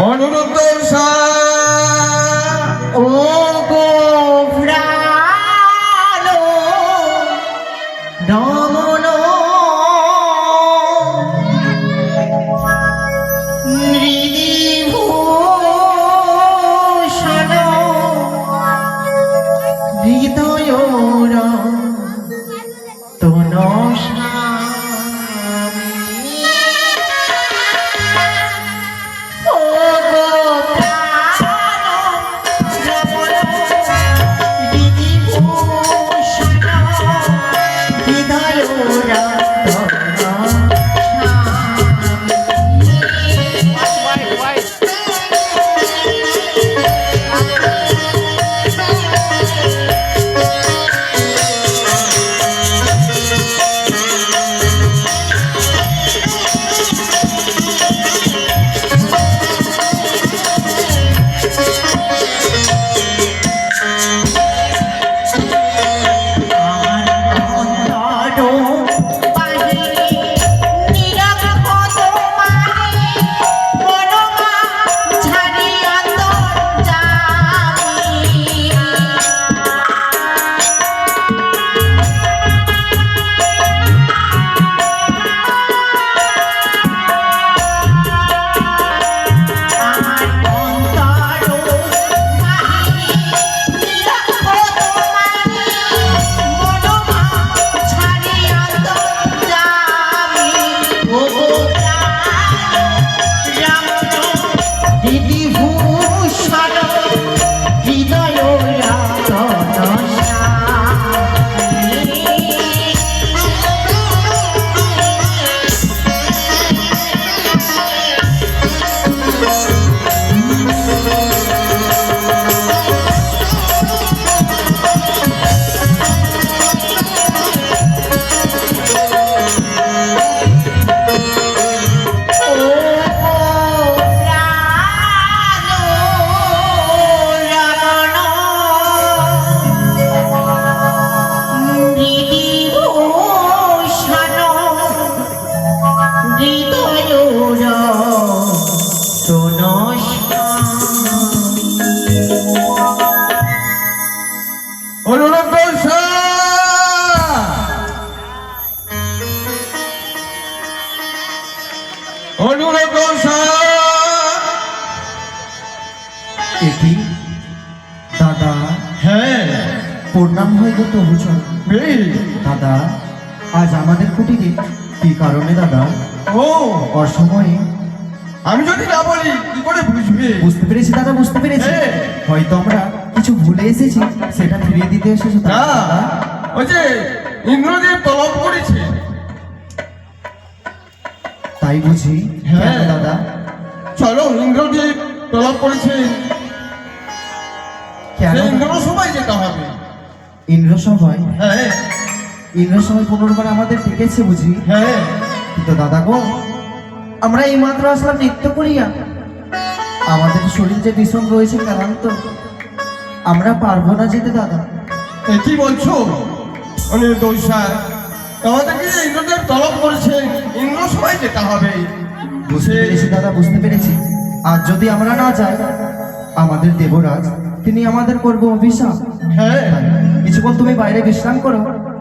অনুরুদ্ধ ও গো প্রাণ রমণ নৃভূষণ হৃদয় অনুরুদ্ধ এটি দাদা হ্যাঁ। প্রণাম হয়ে গেল হুজুর দাদা আজ আমাদের কুটিরে কি কারণে দাদা? ও। অসময়ে আমি যদি না বলি কি করে বুঝবে? বুঝতে পেরেছি দাদা বুঝতে পেরেছি। হ্যাঁ। হয়তো আমরা কিছু ভুলে এসেছি সেটা ফিরিয়ে দিতে এসেছ না ওই যে ইন্দ্রদেব তলব করেছে। তাই বুঝি। হ্যাঁ। দাদা? চলো ইন্দ্রদেব তলব করেছে। কেন? ইন্দ্র সবাই যেতে হবে। ইন্দ্র সভায় হ্যাঁ ইন্দ্র পুনর্বার আমাদের ডেকেছে বুঝি। হ্যাঁ। কিন্তু দাদা গো আমরা এই মাত্র আসলাম নৃত্য করিয়া। আমাদের শরীর যে ভীষণ রয়েছে ক্লান্ত আমরা পারব না যেতে দাদা। কি বলছো? অনিল আমাদেরকে ইন্দ্রদেব তলব করেছে ইন্দ্র সবাই যেতে হবে। বুঝতে পেরেছি দাদা বুঝতে পেরেছি। আর যদি আমরা না যাই আমাদের দেবরাজ তিনি আমাদের করব অভিশাপ। হ্যাঁ। কিছুক্ষণ তুমি বাইরে বিশ্রাম করো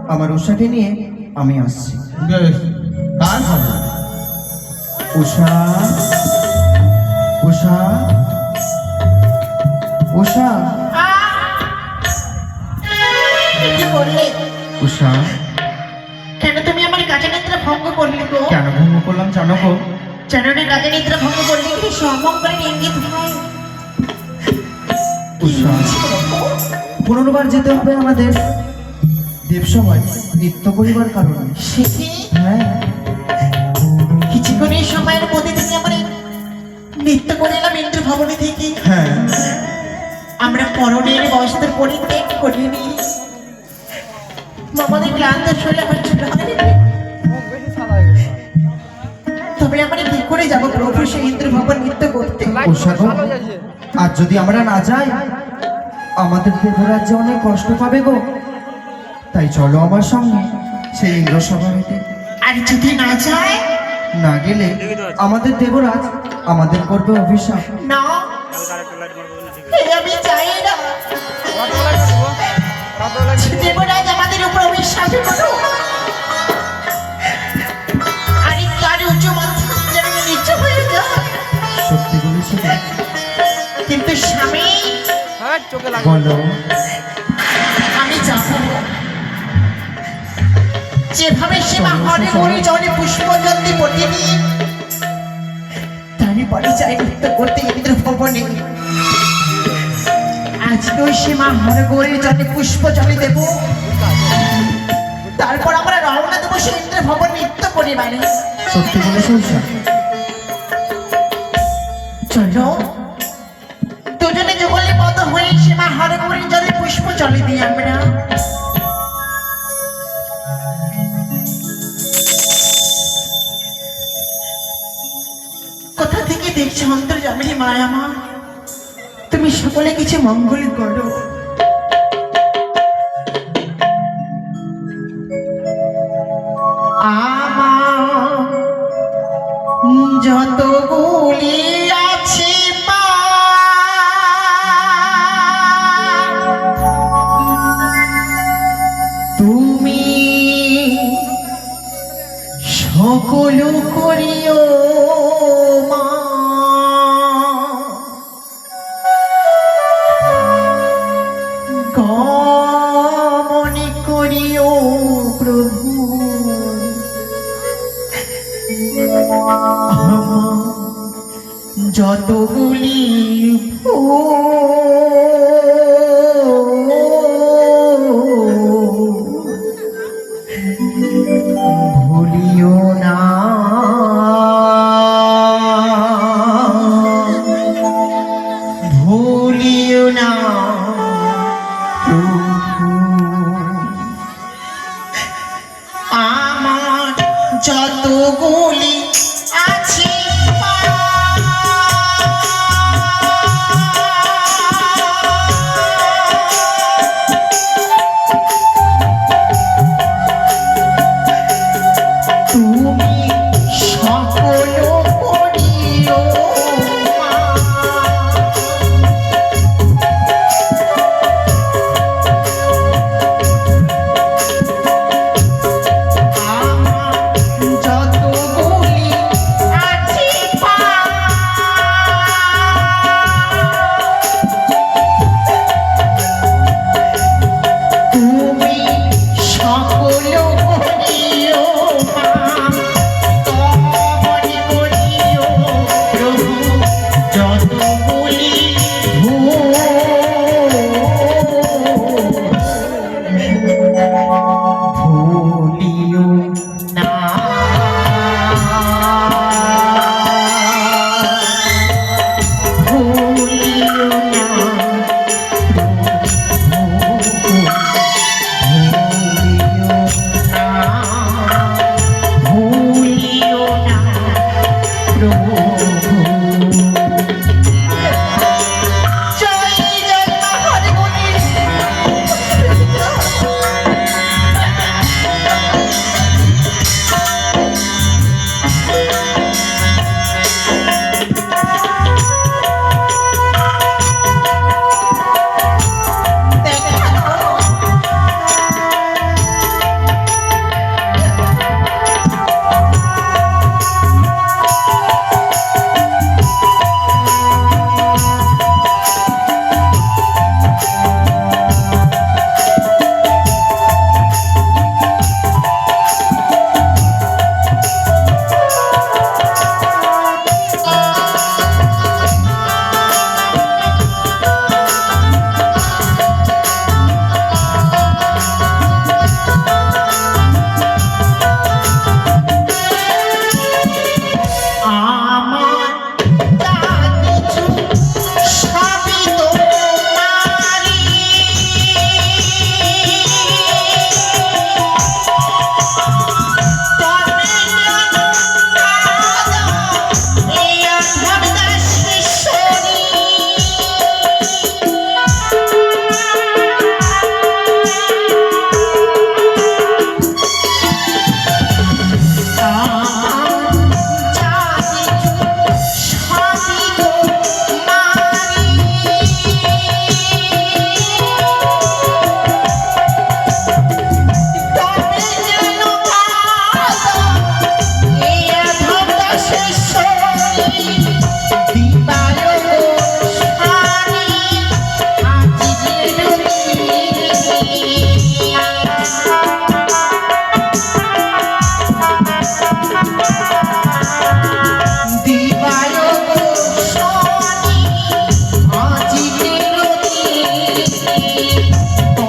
আমার উষাকে নিয়ে আমি আসছি। বেশ। কার হবে। উষা উষা উষা। উষা। কেন ভঙ্গ করলাম জানো গো? জাননে কাজে নিদ্রা ভঙ্গ করলে? কি সম্ভব করে ইঙ্গিত হয়। পুনর্বার যেতে হবে আমাদের। দেবসভায় নৃত্য করিবার কারণে। হ্যাঁ। কিছুক্ষণের সময়ের মধ্যে তুমি আমার এই নৃত্য করে এলাম ইন্দ্র ভবনে থেকে। হ্যাঁ। আমরা পরনের বস্ত্র পরিত্যাগ করিনি। আমাদের ক্লান্ত শরীর করে যাব প্রভু সেই ইন্দ্র ভবন নৃত্য করতে। আর যদি আমরা না যাই আমাদের দেবরাজ্যে অনেক কষ্ট পাবে গো। তাই চলো আমার সঙ্গে সেই ইন্দ্র সভা হইতে। আর যদি না যায়? না গেলে আমাদের দেবরাজ আমাদের করবে অভিশাপ। না। আমি চাই না। দেবরাজ আমাদের উপর অভিশাপে করো। বলো। আমি যাব। যেভাবে সীমা হরে হরে জলে পুষ্পজন্তি পটিনি তারপরে চাই নৃত্য করতে ইন্দ্র ভবনে। আজকে ওই সীমা হরে গড়ে জলে পুষ্প জলে দেব। তারপর আমরা রওনা দেবো সেই ইন্দ্র ভবন নৃত্য পরিবারে। সত্যি বলেছ? ঈশা চলো। দুজনে যুগলে মত হয়ে সীমা গড়ে জলে পুষ্প জলে দিই আমরা। কোথা থেকে মায়া মা? তুমি সকলে কিছু মঙ্গল করো। আমার যতগুলি যতগুলি আছে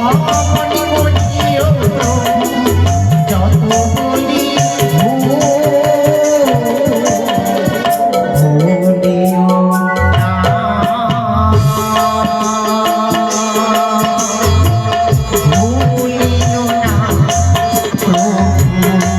Oh.